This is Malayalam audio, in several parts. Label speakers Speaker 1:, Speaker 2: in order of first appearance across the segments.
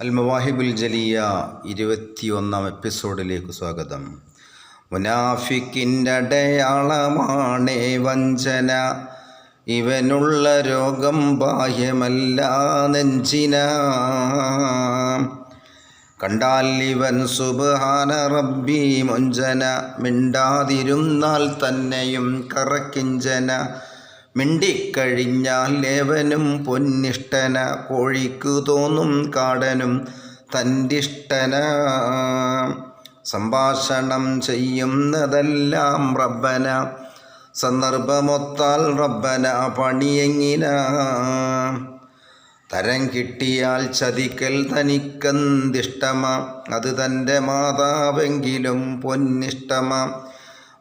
Speaker 1: അൽ മവാഹിബുൽ ജലിയ ഇരുപത്തിയൊന്നാം എപ്പിസോഡിലേക്ക് സ്വാഗതം. മുനാഫിക്കിന്റെ അടയാളമാണേ വഞ്ചന. ഇവനുള്ള രോഗം ബാഹ്യമല്ല നെഞ്ചിന. കണ്ടാൽ ഇവൻ സുബഹാന റബ്ബി മൊഞ്ചന. മിണ്ടാതിരുന്നാൽ തന്നെയും കറക്കിഞ്ചന. മിണ്ടിക്കഴിഞ്ഞാൽ ലേവനും പൊന്നിഷ്ടന. കോഴിക്കു തോന്നും കാടനും തന്റിഷ്ടന സംഭാഷണം ചെയ്യുന്നതെല്ലാം റബ്ബന. സന്ദർഭമൊത്താൽ റബ്ബന പണിയെങ്ങിന. തരം കിട്ടിയാൽ ചതിക്കൽ തനിക്കന്തിഷ്ടമ. അത് തന്റെ മാതാവെങ്കിലും പൊന്നിഷ്ടമാ.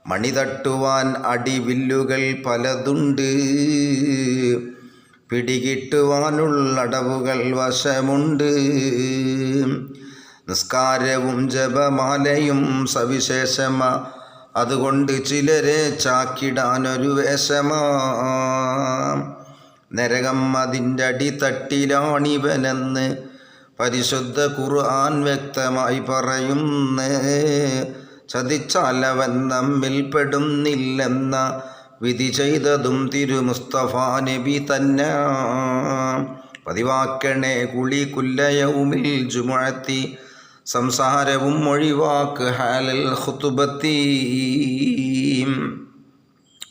Speaker 1: മണി തട്ടുവാൻ അടിവില്ലുകൾ പലതുണ്ട്. പിടികിട്ടുവാനുള്ളടവുകൾ വശമുണ്ട്. നിസ്കാരവും ജപമാലയും സവിശേഷമ. അതുകൊണ്ട് ചിലരെ ചാക്കിടാനൊരു വേഷമാ. നരകം അതിന്റെ അടിത്തട്ടിലാണിവനെന്ന് പരിശുദ്ധ ഖുർആൻ വ്യക്തമായി പറയുന്നേ. ചതിച്ചാലവൻ നമ്മിൽ പെടുന്നില്ലെന്ന വിധി ചെയ്തതും തിരുമുസ്തഫ നബി തന്നെ. പതിവാക്കണേ കുളി കുല്ലയവുമിൽ ജുമഴത്തി സംസാരവും ഒഴിവാക്ക് ഹാലൽ ഹുത്തുബത്തി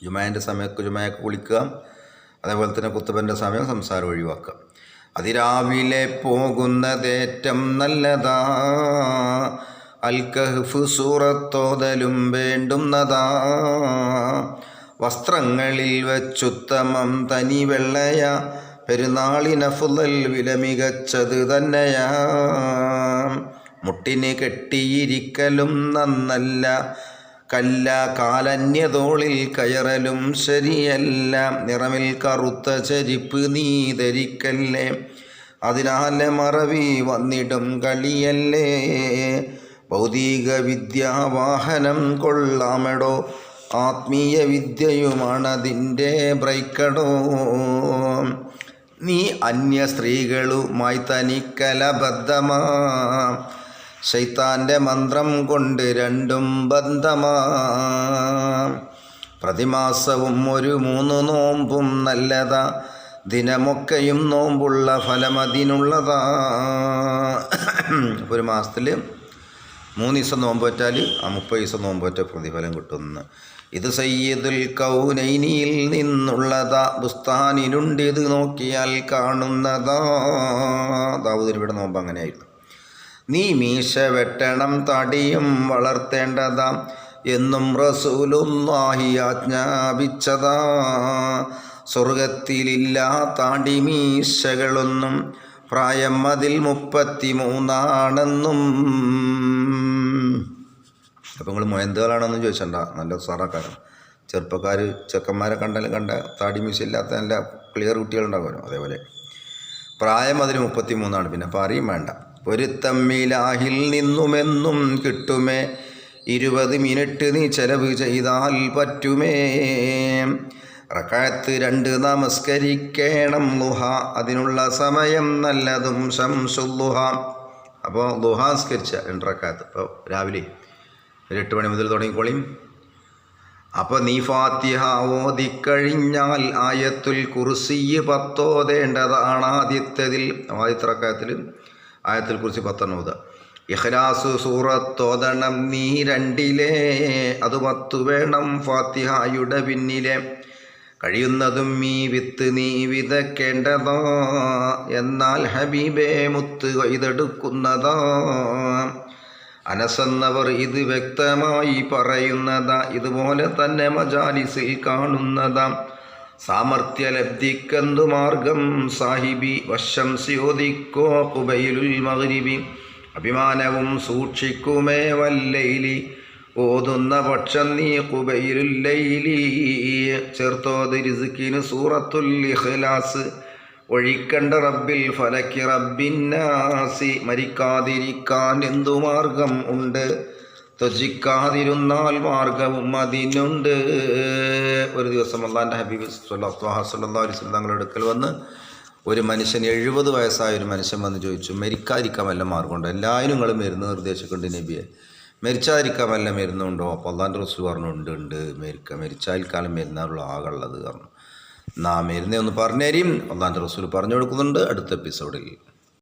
Speaker 1: ജുമാന്റെ സമയത്ത് ജുമായൊക്കെ കുളിക്കുക അതേപോലെ തന്നെ കുത്തുബന്റെ സമയം സംസാരം ഒഴിവാക്കുക. അതിരാവിലെ പോകുന്നതേറ്റം നല്ലതാ. അൽ കഹ്ഫ് സൂറത്തോതലും വേണ്ടുന്നതാ. വസ്ത്രങ്ങളിൽ വച്ചുത്തമം തനി വെള്ളയ. പെരുന്നാളിനഫുതൽ വില മികച്ചത് തന്നെയാ. മുട്ടിന് കെട്ടിയിരിക്കലും നന്നല്ല. കല്ല കാലന്യതോളിൽ കയറലും ശരിയല്ല. നിറമിൽ കറുത്ത ചരിപ്പ് നീ ധരിക്കല്ലേ. അതിനാലെ മറവി വന്നിടും കളിയല്ലേ. ഭൗതിക വിദ്യാവാഹനം കൊള്ളാമെടോ. ആത്മീയ വിദ്യയുമാണതിന്റെ ബ്രൈക്കടോ. നീ അന്യ സ്ത്രീകളുമായി തനിക്കലബദ്ധമാ. ശൈത്താന്റെ മന്ത്രം കൊണ്ട് രണ്ടും ബന്ധമാ. പ്രതിമാസവും ഒരു മൂന്ന് നോമ്പും നല്ലതാ. ദിനമൊക്കെയും നോമ്പുള്ള ഫലം അതിനുള്ളതാ ഒരു മാസത്തിൽ മൂന്ന് ദിവസം നോമ്പ് പറ്റാൽ ആ മുപ്പത് ദിവസം നോമ്പ് പറ്റ പ്രതിഫലം കിട്ടുന്നു ഇത് സയ്യിദുൽ കൗനൈനിയിൽ നിന്നുള്ളതാ ബുസ്താനിലുണ്ട് ഇത് നോക്കിയാൽ കാണുന്നതാ. ദാവൂദ് ഇവിടെ നോമ്പ് അങ്ങനെയായിരുന്നു. നീ മീശ വെട്ടണം തടിയും വളർത്തേണ്ടതാ എന്നും റസൂലുല്ലാഹി ആജ്ഞാപിച്ചതാ. താടി മീശകളൊന്നും പ്രായം അതിൽ മുപ്പത്തി മൂന്നാണെന്നും അപ്പം നിങ്ങൾ മൊയന്തുകളാണെന്ന് ചോദിച്ചണ്ട. നല്ല സാറാക്കാരൻ ചെറുപ്പക്കാർ ചെക്കന്മാരെ കണ്ടാലും കണ്ട താടി മീശ ഇല്ലാത്ത നല്ല ക്ലിയർ കുട്ടികളുണ്ടാകുമല്ലോ അതേപോലെ. പ്രായം അതിന് മുപ്പത്തി മൂന്നാണ് പിന്നെ പറയും വേണ്ട. ഒരു തമ്മിലാഹിൽ നിന്നുമെന്നും കിട്ടുമേ. ഇരുപത് മിനിറ്റ് നീ ചെലവ് ചെയ്താൽ പറ്റുമേ. റക്കായത്ത് രണ്ട് നമസ്കരിക്കണം ലുഹ. അതിനുള്ള സമയം നല്ലതും ശംസുല്ലുഹ അപ്പോൾ ലുഹാസ്കരിച്ച രണ്ട് റക്കായത്ത്. ഇപ്പോൾ രാവിലെ ഒരു എട്ട് മണി മുതൽ തുടങ്ങിക്കോളിയും അപ്പോൾ നീ ഫാത്തിഹ ഓതിക്കഴിഞ്ഞാൽ ആയത്തുൽ കുർസിയ് പത്തോതേണ്ടതാണ് ആദ്യത്തതിൽ ആദ്യത്തെ റക്കായത്തിൽ ആയത്തുൽ കുർസി പത്തെണ്ണം ഓതുക. ഇഖ്ലാസ് സൂറത്തോതണം നീ രണ്ടിലെ അത് പത്തു വേണം ഫാത്തിഹായുടെ പിന്നിലെ. കഴിയുന്നതും ഈ വിത്ത് നീ വിതക്കേണ്ടതോ എന്നാൽ ഹബീബേ മുത്ത് കൊയ്തെടുക്കുന്നതാ അനസെന്നവർ ഇത് വ്യക്തമായി പറയുന്നതാ ഇതുപോലെ തന്നെ മജാലിസിൽ കാണുന്നതാ. സാമർഥ്യലബ്ധിക്കന്തു മാർഗം? സാഹിബി വശം സ്യോദിക്കോ കുബൈലുൽ മകരിബി അഭിമാനവും സൂക്ഷിക്കുമേ വല്ലയിലി ഓതുന്ന പക്ഷം നീ കുബൈലുല്ലൈലി ചെറുത്തോതിരിസുക്കിന് രിസുക്കിന് സൂറത്തുൽ ഇഖ്ലാസ്. ഒഴിക്കണ്ട റബ്ബിൽ ഫലക്കി റബ്ബിന്നാസി. മരിക്കാതിരിക്കാൻ എന്തു മാർഗം ഉണ്ട്? ത്വജിക്കാതിരുന്നാൽ മാർഗവും അതിനുണ്ട്. ഒരു ദിവസം അള്ളാന്റെ ഹബീബ് സുല്ലാസ്വല്ലാസ് തങ്ങളുടെ അടുക്കൽ വന്ന് ഒരു മനുഷ്യൻ എഴുപത് വയസ്സായ ഒരു മനുഷ്യൻ വന്ന് ചോദിച്ചു മരിക്കാതിരിക്കാൻ വല്ല മാർഗമുണ്ടോ? എല്ലാവരും നിങ്ങൾ മരുന്ന് നിർദ്ദേശിക്കുന്നുണ്ട് നബിയെ. മരിച്ചാതിരിക്കാൻ വല്ല മരുന്നുണ്ടോ? അപ്പോൾ അള്ളാന്റെ റസൂൽ പറഞ്ഞു ഉണ്ട് ഉണ്ട് മരിക്ക മരിച്ചാൽ കാലം മരുന്നാറുള്ള ആകുള്ളത് പറഞ്ഞു. നാം ഇരുന്നേ ഒന്ന് പറഞ്ഞുതരും ഒന്നാം റസൂൽ പറഞ്ഞു കൊടുക്കുന്നുണ്ട്. അടുത്ത എപ്പിസോഡിൽ